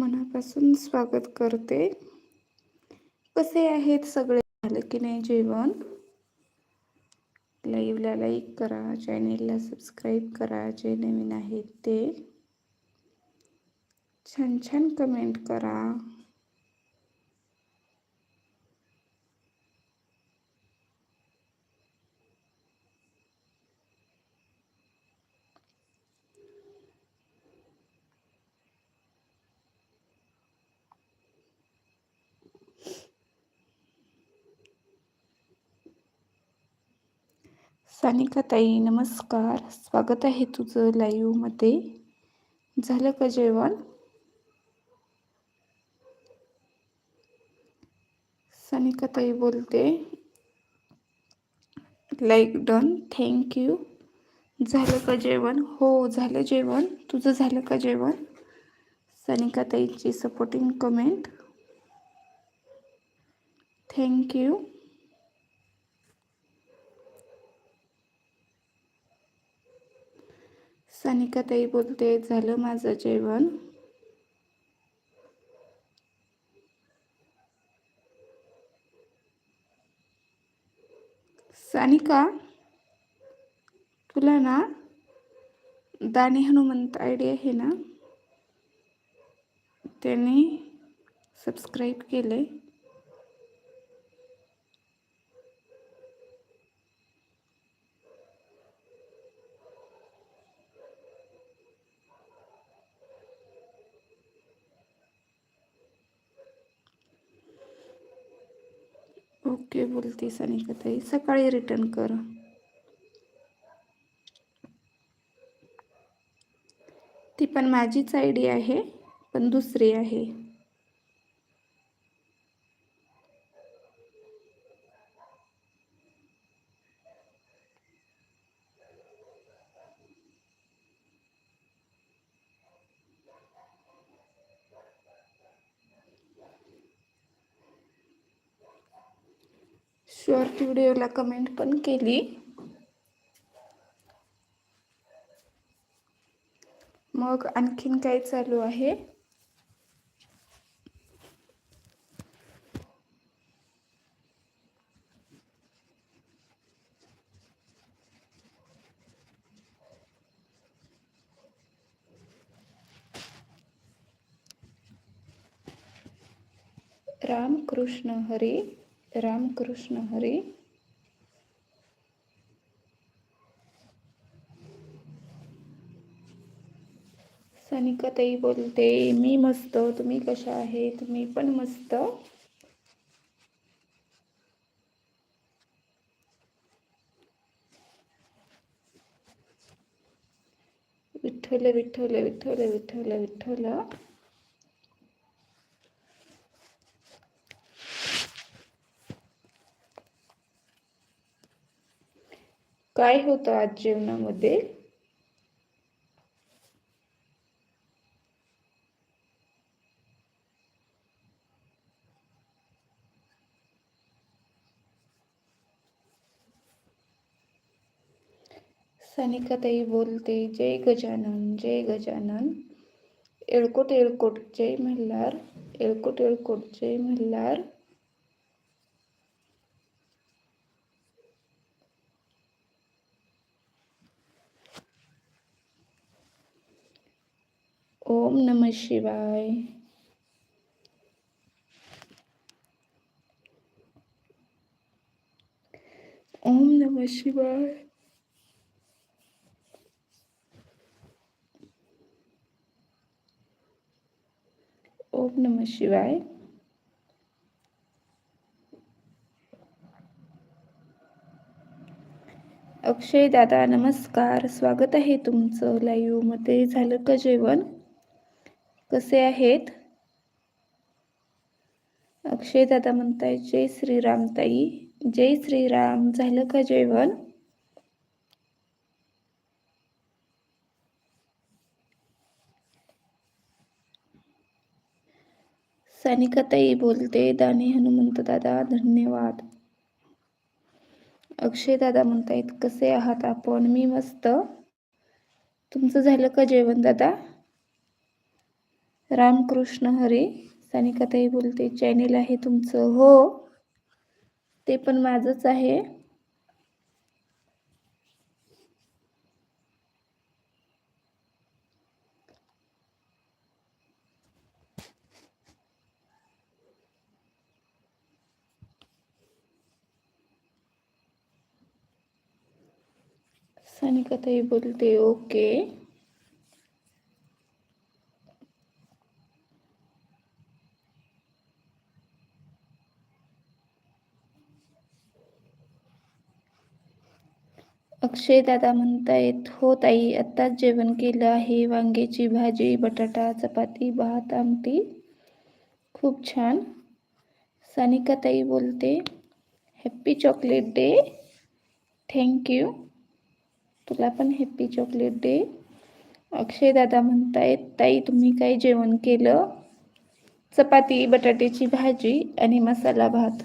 मनापासून स्वागत करते. कसे आहेत सगळे? झालं की नाही जेवण? लाईव्हला लाईक करा चॅनेलला सबस्क्राईब करा जे नवीन आहेत ते. छान छान कमेंट करा. सानिकाताई नमस्कार. स्वागत आहे तुझं लाईव्हमध्ये झालं का जेवण? सानिकाताई बोलते. लाईक डन थँक्यू झालं का जेवण? हो झालं जेवण. तुझं झालं का जेवण? सानिकाताईची supporting comment thank you Sanika ताई बोलते. झालं माझं जेवण. सानिका तुला ना दाने हनुमंत आयडी आहे ना? त्यांनी सबस्क्राईब केले बोलतेस बोलते सानिका ताई सकाळी रिटर्न कर. ती पण माझीच आय डी आहे पण दुसरी आहे. शॉर्ट व्हिडिओला कमेंट पण केली. मग आणखीन काय चालू आहे? रामकृष्ण हरी. रामकृष्ण हरी सानिका बोलते मी मस्त तुम्ही कशा आहे तुम्ही पण मस्त. विठ्ठल विठ्ठल विठ्ठल विठ्ठल विठ्ठल. काय होतं आज जेवणामध्ये? सनिकाताई बोलते जय गजानन जय गजानन. एळकोट एळकोट जय मल्हार. एळकोट एळकोट जय मल्हार. ओम नम शिवाय. ओम नम शिवाय. ओम नम शिवाय. अक्षय दादा नमस्कार. स्वागत आहे तुमचं लाईव्हमध्ये. झालं का जेवण? कसे आहेत? अक्षय दादा म्हणताय जय श्रीराम ताई. जय श्रीराम झालं का जेवण? सानिका ताई बोलते दानी हनुमंत दादा धन्यवाद. अक्षय दादा म्हणतायत कसे आहात आपण? मी मस्त. तुमचं झालं का जेवण दादा? रामकृष्ण हरी सानिकाताई बोलते चॅनेल आहे तुमचं. हो. ते पण माझंच आहे. सानिकाताई बोलते ओके अक्षय दादा म्हणतायत हो ताई आत्ताच जेवण केलं आहे. वांग्याची भाजी बटाटा चपाती भात आमटी. खूप छान. सानिका ताई बोलते हॅप्पी चॉकलेट डे थँक्यू तुला पण हॅप्पी चॉकलेट डे अक्षय दादा म्हणतायत ताई तुम्ही काय जेवण केलं? चपाती बटाट्याची भाजी आणि मसाला भात.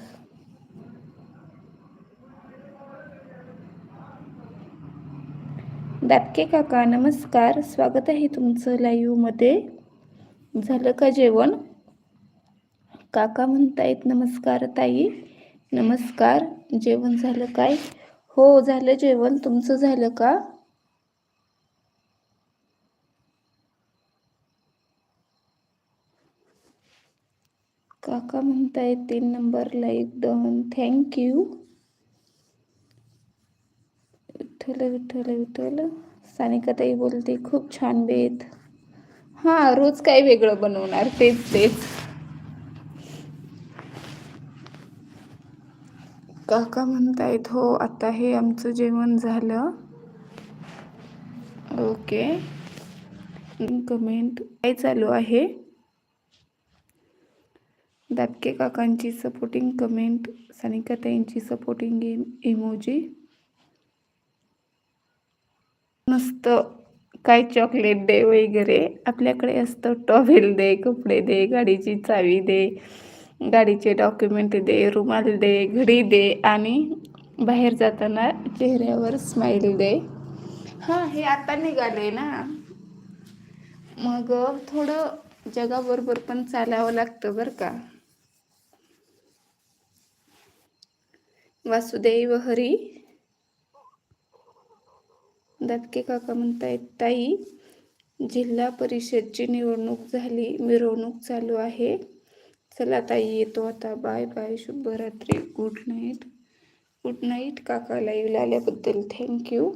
दाटके काका नमस्कार. स्वागत आहे तुमचं लाईव्हमध्ये झालं का जेवण? काका म्हणतायत नमस्कार ताई. नमस्कार. जेवण झालं काय? हो झालं जेवण. तुमचं झालं का? काका म्हणतायत तीन number like done thank you Vitthal Vitthal Vitthal. सानिकाताई बोलते खूप छान बेत. हां रोज काय वेगळं बनवणार? तेच तेच. काका म्हणतायत हो आता हे आमचं जेवण झालं. ओके. कमेंट. काय चालू आहे? दाबके काकांची सपोर्टिंग कमेंट सानिकाताईंची सपोर्टिंग इमोजी मस्त काय चॉकलेट दे वगैरे. आपल्याकडे असतं टॉवेल दे कपडे दे गाडीची चावी दे गाडीचे डॉक्युमेंट दे रुमाल दे घडी दे आणि बाहेर जाताना चेहऱ्यावर स्माईल दे हां हे आता निघाले ना. मग थोडं जगाबरोबर पण चालावं लागतं बरं का. वासुदेव हरी. दातके काका म्हणतायत ताई जिल्हा परिषदची निवडणूक झाली मिरवणूक चालू आहे. चला ताई येतो आता. Bye bye. शुभरात्री गुड नाईट. गुड नाईट काका. लाईव्ह आल्याबद्दल थँक्यू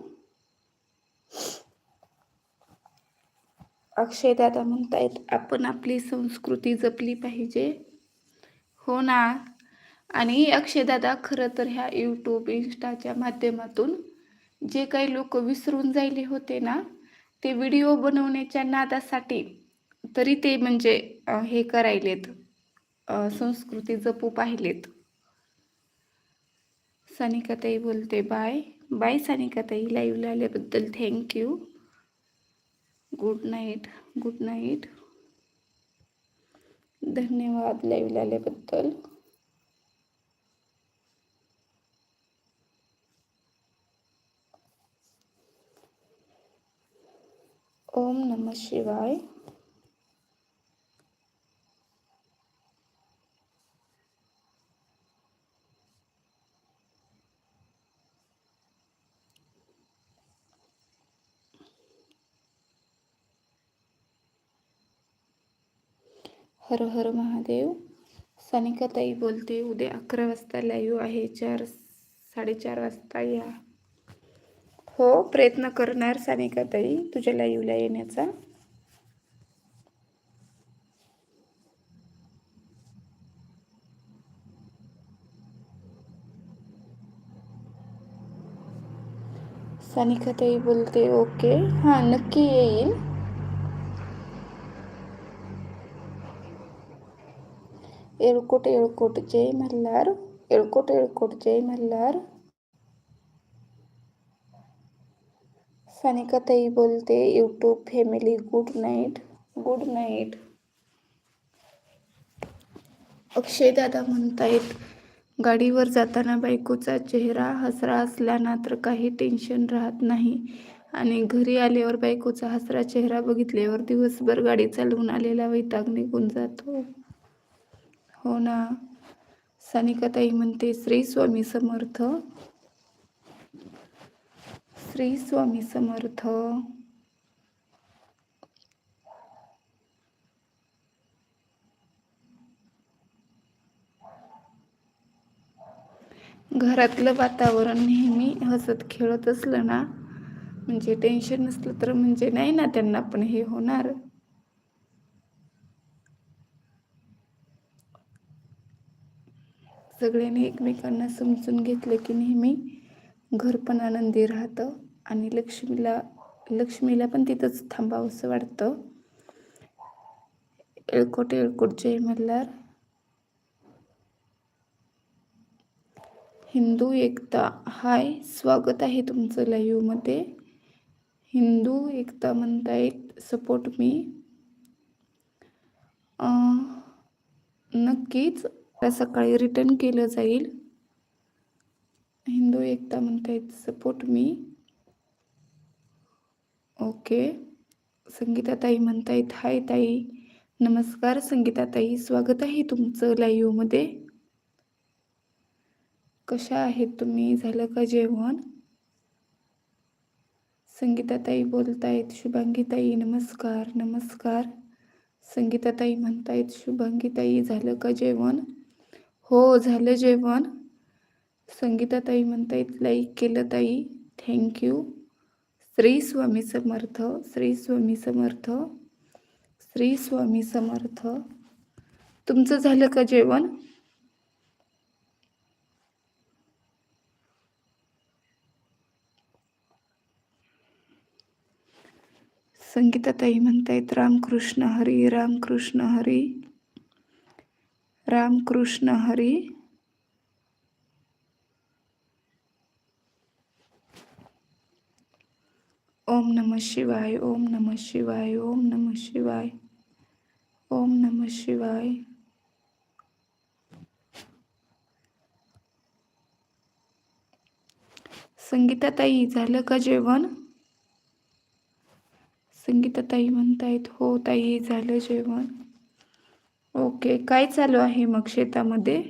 अक्षय दादा म्हणतायत आपण आपली संस्कृती जपली पाहिजे. हो ना. आणि अक्षयदादा खरं तर ह्या यूट्यूब इन्स्टाच्या माध्यमातून जे काही लोक विसरून जायले होते ना ते व्हिडिओ बनवण्याच्या नादासाठी तरी ते म्हणजे हे करायलेत. संस्कृती जपू पाहिलेत. सानिकाताई बोलते बाय. बाय सानिकाताई. लाईव्हला आल्याबद्दल thank you good night good night धन्यवाद. लाईव्हला आल्याबद्दल. ओम नम शिवाय। हर हर महादेव सानिकाताई बोलते उद्या अकरा वाजता लाईव्ह आहे चार साडेचार वाजता या. हो प्रयत्न करणार सानिकाताई तुझ्या लाईव्हला येण्याचा. सानिकाताई बोलते ओके. हां नक्की येईल. येळकोट येळकोट जय मल्हार. येळकोट येळकोट जय मल्हार. सानिकाताई बोलते. YouTube family good night good night Akshay दादा म्हणतायत गाडीवर जाताना बायकोचा चेहरा हसरा असला ना तर काही टेन्शन राहत नाही. आणि घरी आल्यावर बायकोचा हसरा चेहरा बघितल्यावर दिवसभर गाडी चालवून आलेला वैताग निघून जातो. हो ना? सानिकाताई म्हणते श्री स्वामी समर्थ श्री स्वामी समर्थ. घरातलं वातावरण नेहमी हसत खेळत असलं ना म्हणजे टेन्शन नसलं तर म्हणजे नाही ना त्यांना पण हे होणार. सगळ्यांनी एकमेकांना समजून घेतलं की नेहमी घर पण आनंदी राहतं. आणि लक्ष्मीला लक्ष्मीला पण तिथंच थांबावंसं वाटतं. एळकोट एळकोट जय मल्हार. हिंदू एकता हाय. स्वागत आहे तुमचं लाईव्हमध्ये. हिंदू एकता म्हणतायत सपोर्ट मी. नक्कीच सकाळी रिटर्न केलं जाईल. हिंदू एकता म्हणतायत सपोर्ट मी. ओके. संगीताताई म्हणतायत हाय ताई. नमस्कार संगीताताई. स्वागत आहे तुमचं लाईव्हमध्ये. कशा आहेत तुम्ही? झालं का जेवण? संगीताताई बोलतायत शुभांगीताई नमस्कार नमस्कार. संगीताताई म्हणतायत शुभांगीताई झालं का जेवण? हो झालं जेवण. संगीताताई म्हणतायत लाईक केलं ताई. Thank you. श्री स्वामी समर्थ श्री स्वामी समर्थ श्री स्वामी समर्थ. तुमचं झालं का जेवण? संगीताताई म्हणतायत रामकृष्ण हरी रामकृष्ण हरी रामकृष्ण हरी. ओम नम शिवाय ओम नम शिवाय ओम नम शिवाय ओम नम शिवाय। संगीताताई झालं का जेवण? संगीताताई म्हणतायत हो ताई झालं जेवण. ओके काय चालू आहे मग शेतामध्ये?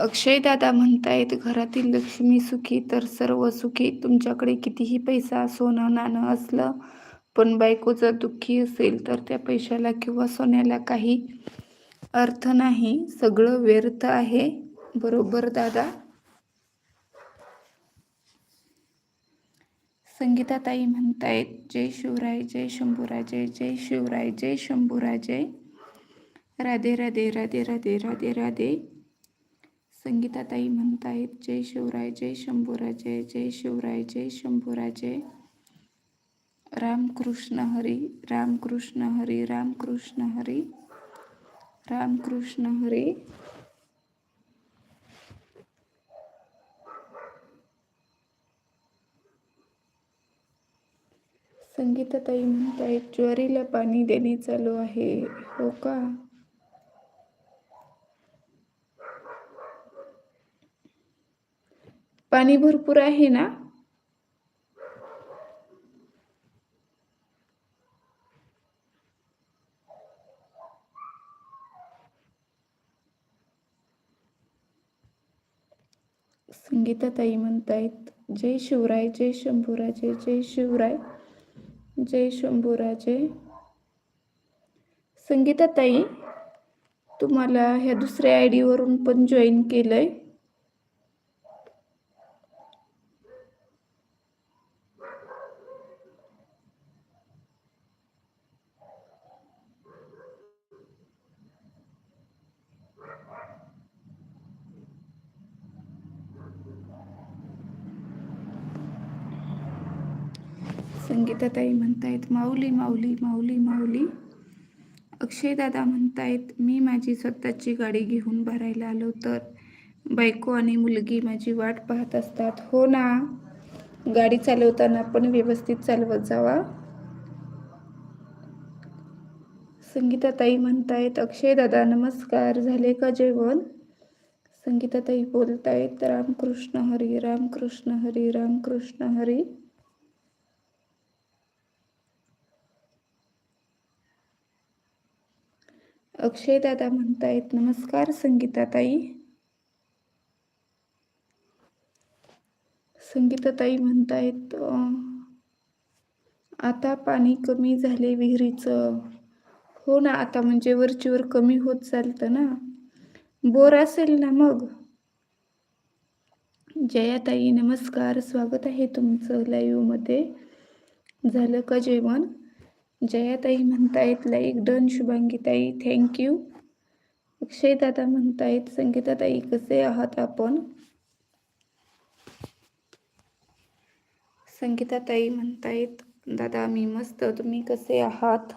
अक्षय दादा म्हणतायत घरातील लक्ष्मी सुखी तर सर्व सुखी. तुमच्याकडे कितीही पैसा सोनं नाणं असलं पण बायको जर दुःखी असेल तर त्या पैशाला किंवा सोन्याला काही अर्थ नाही. सगळं व्यर्थ आहे. बरोबर दादा? संगीताताई म्हणतायत जय शिवराय जय शंभूराजय जय शिवराय जय शंभूराजे. राधे राधे राधे राधे राधे राधे. संगीताताई म्हणतायत जय शिवराय जय शंभूराजय जय शिवराय जय शंभूराजय रामकृष्ण हरी रामकृष्ण हरी रामकृष्ण हरी रामकृष्ण हरी. संगीताताई म्हणतायत ज्वारीला पाणी देणे चालू आहे. हो का? पाणी भरपूर आहे ना? संगीता ताई म्हणतायत जय शिवराय जय शंभूराजे जय शिवराय जय शंभूराजे. संगीता ताई तुम्हाला ह्या दुसऱ्या आय डीवरून पण जॉईन केलंय. संगीताताई म्हणतायत माऊली माऊली माऊली माऊली. अक्षयदादा म्हणतायत मी माझी स्वतःची गाडी घेऊन भरायला आलो तर बायको आणि मुलगी माझी वाट पाहत असतात. हो ना? गाडी चालवताना पण व्यवस्थित चालवत जावा. संगीताताई म्हणतायत अक्षय दादा नमस्कार. झाले का जेवण? संगीताताई बोलतायत रामकृष्ण हरी रामकृष्ण हरी रामकृष्ण हरी. अक्षय दादा म्हणतायत नमस्कार संगीताताई. संगीताताई म्हणतायत आता पाणी कमी झाले विहिरीचं. हो ना आता म्हणजे वरचीवर कमी होत चालतं ना. बोर असेल ना मग? जयाताई नमस्कार. स्वागत आहे तुमचं लाईव्हमध्ये झालं का जेवण? जयाताई म्हणतायत लाईक डन शुभांगीताई थँक्यू अक्षय दादा म्हणतायत संगीताताई कसे आहात आपण? संगीताताई म्हणतायत दादा मी मस्त तुम्ही कसे आहात?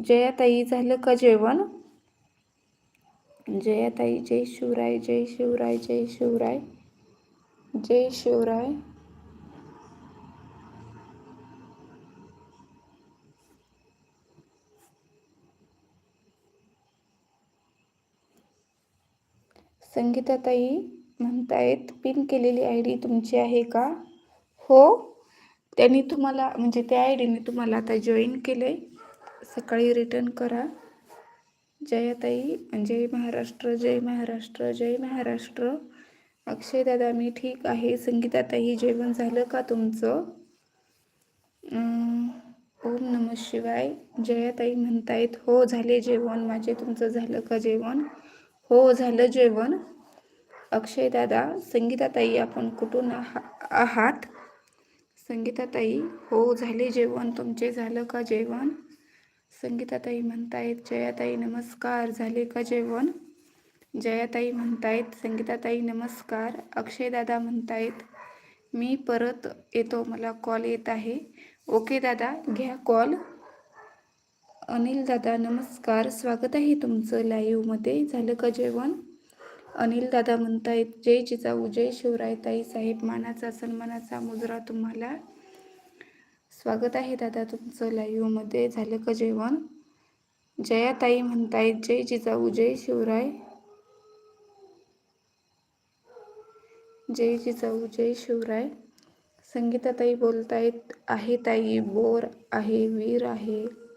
जयाताई झालं का जेवण? जयाताई जय शिवराय जय शिवराय जय शिवराय जय शिवराय. संगीताताई म्हणतायत पिन केलेली आय डी तुमची आहे का? हो. त्यांनी तुम्हाला म्हणजे त्या आय डीने तुम्हाला आता जॉईन केलं आहे सकाळी रिटर्न करा. जयाताई जय महाराष्ट्र जय महाराष्ट्र जय महाराष्ट्र. अक्षय दादा मी ठीक आहे. संगीताताई जेवण झालं का तुमचं? ओम नम शिवाय. जयाताई म्हणतायत हो झाले जेवण. माझे तुमचं झालं का जेवण? हो झालं जेवण. अक्षय दादा संगीताताई आपण कुठून आहा आहात? संगीताताई हो झाले जेवण. तुमचे झालं का जेवण? संगीताताई म्हणतायत जयाताई नमस्कार. झाले का जेवण? जयाताई म्हणतायत संगीताताई नमस्कार. अक्षय दादा म्हणतायत मी परत येतो. मला कॉल येत आहे. ओके दादा घ्या कॉल. अनिल दादा नमस्कार. स्वागत आहे तुमचं लाईव्हमध्ये झालं का जेवण? अनिल दादा म्हणतायत जय जिजाऊ जय शिवराय ताई साहेब मानाचा सन्मानाचा मुजरा तुम्हाला. स्वागत आहे दादा तुमचं लाईव्हमध्ये झालं का जेवण? जयाताई म्हणतायत जय जिजाऊ जय शिवराय. जय जिजाऊ जय शिवराय. संगीताताई बोलतायत आहे ताई बोर आहे वीर आहे.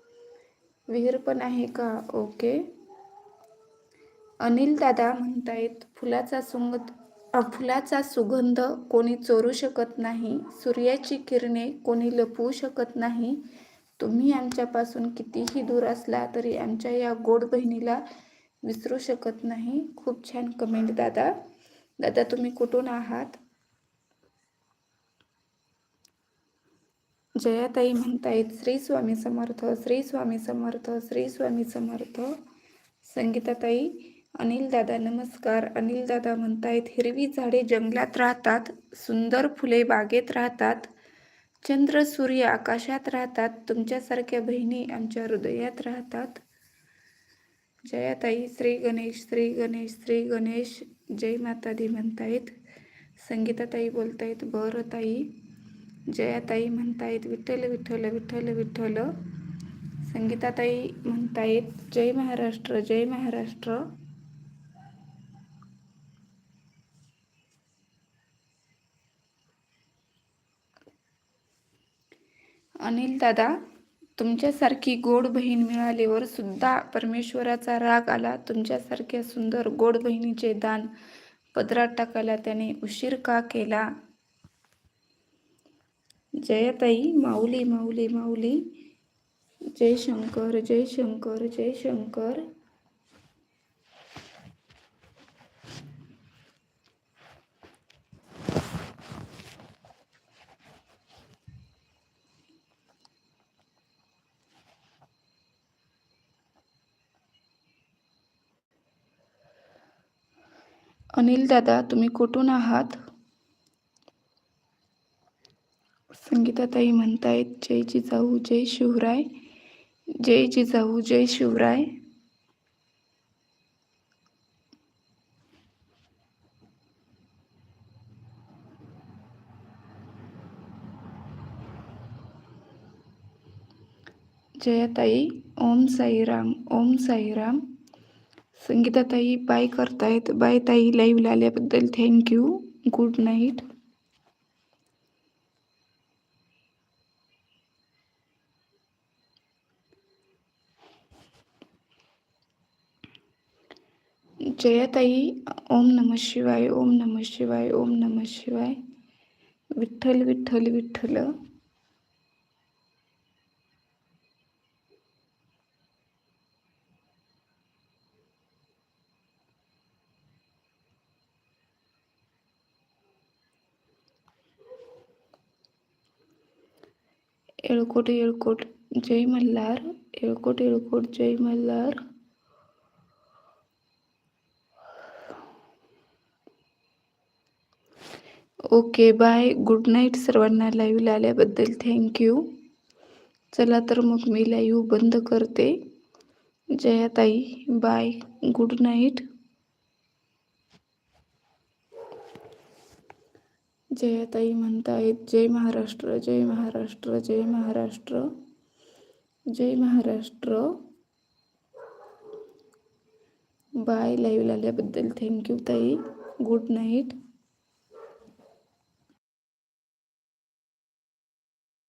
विहीर पण आहे का? ओके. अनिल दादा म्हणतायत फुलाचा सुंग फुलाचा सुगंध कोणी चोरू शकत नाही. सूर्याची किरणे कोणी लपवू शकत नाही. तुम्ही आमच्यापासून कितीही दूर असला तरी आमच्या या गोड बहिणीला विसरू शकत नाही. खूप छान कमेंट दादा. दादा तुम्ही कुठून आहात? जयाताई म्हणतायत श्री स्वामी समर्थ श्री स्वामी समर्थ श्री स्वामी समर्थ. संगीताताई अनिल दादा नमस्कार. अनिल दादा म्हणतायत हिरवी झाडे जंगलात राहतात सुंदर फुले बागेत राहतात चंद्र सूर्य आकाशात राहतात तुमच्यासारख्या बहिणी आमच्या हृदयात राहतात. जयाताई श्री गणेश श्री गणेश श्री गणेश. जय माता दी म्हणतायत. संगीताताई बोलतायत बरं ताई जयाताई म्हणतायत विठ्ठल विठ्ठल विठ्ठल विठ्ठल. संगीताताई म्हणतायत जय महाराष्ट्र जय महाराष्ट्र. अनिल दादा तुमच्यासारखी गोड बहीण मिळाल्यावर सुद्धा परमेश्वराचा राग आला. तुमच्यासारख्या सुंदर गोड बहिणीचे दान पदरात टाकायला त्याने उशीर का केला? जयताई माऊली माऊली माऊली. जय शंकर जय शंकर जय शंकर. अनिल दादा तुम्ही कुठून आहात? ताई म्हणतायत जय जिजाऊ जय शिवराय जय जिजाऊ जय शिवराय. जयाताई ओम साईराम ओम साईराम संगीताताई बाय करतायत बाय ताई लाईव्ह लाल्याबद्दल थँक्यू. Good night. जयाताई ओम नम शिवाय ओम नम शिवाय ओम नम शिवाय. विठ्ठल विठ्ठल विठ्ठल. एळकोट येळकोट जय मल्हार. एळकोट एळकोट जय Malhar. Okay bye good night सर्वांना लाईव्हला आल्याबद्दल थँक्यू चला तर मग मी लाईव्ह बंद करते. जयाताई बाय गुड नाईट जयाताई म्हणतायत जय महाराष्ट्र जय महाराष्ट्र जय महाराष्ट्र जय महाराष्ट्र. बाय लाईव्ह आल्याबद्दल थँक्यू ताई. Good night